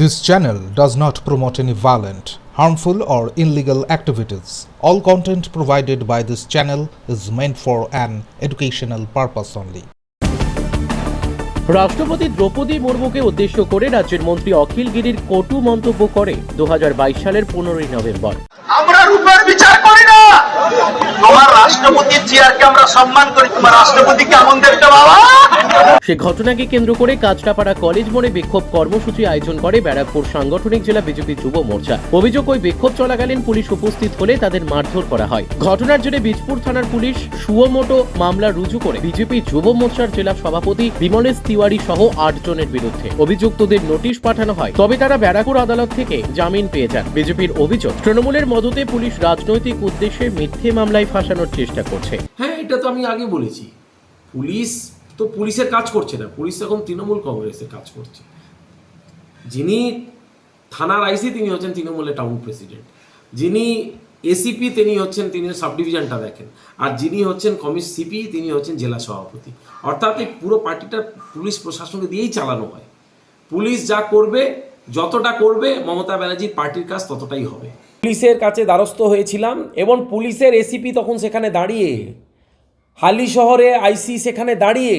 This channel does not promote any violent, harmful, or illegal activities. All content provided by this channel is meant for an educational purpose only. রাষ্ট্রপতি দ্রৌপদী মুর্মুকে উদ্দেশ্য করে রাজ্যের মন্ত্রী অখিল গিরির কটু মন্তব্য করে দু হাজার বাইশ সালের পনেরোই নভেম্বর আমরা রূপের বিচার করি না। তোমার রাষ্ট্রপতির চেয়ারকে আমরা সম্মান করি, তোমার রাষ্ট্রপতি কেমন দেখতে বাবা? সে ঘটনাকে কেন্দ্র করে কাঁচরাপাড়া কলেজ মোড়ে বিক্ষোভ কর্মসূচি আয়োজন করে ব্যারাকপুর সাংগঠনিক জেলা বিজেপি যুব মোর্চা। অভিযোগ ওই বিক্ষোভ চলাকালীন পুলিশ উপস্থিত হলে তাদের মারধর করা হয়। ঘটনার জেরে বীজপুর থানার পুলিশ সুয়মোটো মামলা রুজু করে বিজেপি যুব মোর্চার জেলা সভাপতি বিমলেশ তিওয়ারি সহ আট জনের বিরুদ্ধে। অভিযুক্তদের নোটিশ পাঠানো হয়, তবে তারা ব্যারাকপুর আদালত থেকে জামিন পেয়ে যান। বিজেপির অভিযোগ, তৃণমূলের মদতে পুলিশ রাজনৈতিক উদ্দেশ্যে মিথ্যে মামলায় ফাঁসানোর চেষ্টা করছে। হ্যাঁ এটা তো আমি আগে বলেছি। পুলিশ তো পুলিশের কাজ করছে না। পুলিশ এখন তৃণমূল কংগ্রেসের কাজ করছে। যিনি থানার আইসি, তিনি হচ্ছেন তৃণমূলের টাউন প্রেসিডেন্ট যিনি এসিপি তিনি হচ্ছেন, তিনি সাব ডিভিশনটা দেখেন। আর যিনি হচ্ছেন কমিশ সিপি তিনি হচ্ছেন জেলা সভাপতি। অর্থাৎ এই পুরো পার্টিটা পুলিশ প্রশাসনকে দিয়েই চালানো হয়। পুলিশ যা করবে যতটা করবে মমতা ব্যানার্জির পার্টির কাজ ততটাই হবে। পুলিশের কাছে দ্বারস্থ হয়েছিলাম এবং পুলিশের এসিপি তখন সেখানে দাঁড়িয়ে, হালি শহরে আইসি সেখানে দাঁড়িয়ে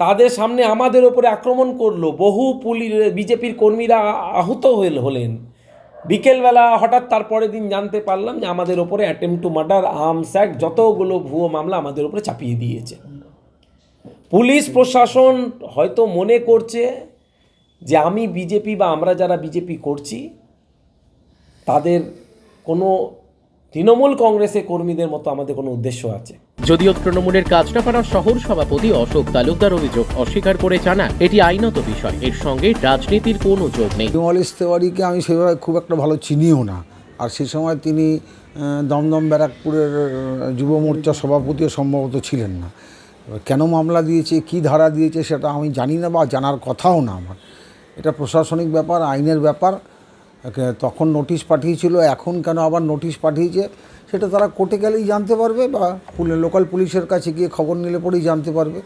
তাদের সামনে আমাদের ওপরে আক্রমণ করল। বহু পুলিশ বিজেপির কর্মীরা আহত হলেন। বিকেলবেলা হঠাৎ তারপরের দিন জানতে পারলাম যে আমাদের ওপরে attempt to murder arms act যতগুলো ভুয়ো মামলা আমাদের ওপরে চাপিয়ে দিয়েছে। পুলিশ প্রশাসন হয়তো মনে করছে যে আমি বিজেপি বা আমরা যারা বিজেপি করছি তাদের কোনো তৃণমূল কংগ্রেসে কর্মীদের মতো আমাদের কোনো উদ্দেশ্য আছে। যদিও তৃণমূলের কাঁচরাপাড়া শহর সভাপতি অশোক তালুকদার অভিযোগ অস্বীকার করে জানান এটি আইনত বিষয় এর সঙ্গে রাজনীতির কোনো যোগ নেই। বিমল তেওয়ারিকে আমি সেভাবে খুব একটা ভালো চিনিও না আর সে সময় তিনি দমদম ব্যারাকপুরের যুব মোর্চা সভাপতিও সম্ভবত ছিলেন না। এবার কেন মামলা দিয়েছে কি ধারা দিয়েছে সেটা আমি জানি না বা জানার কথাও না আমার। এটা প্রশাসনিক ব্যাপার, আইনের ব্যাপার। তখন নোটিশ পাঠিয়েছিল, এখন কেন আবার নোটিশ পাঠিয়েছে, সেটা তারা কোর্টে গেলেই জানতে পারবে বা লোকাল পুলিশের কাছে গিয়ে খবর নিলে পরেই জানতে পারবে।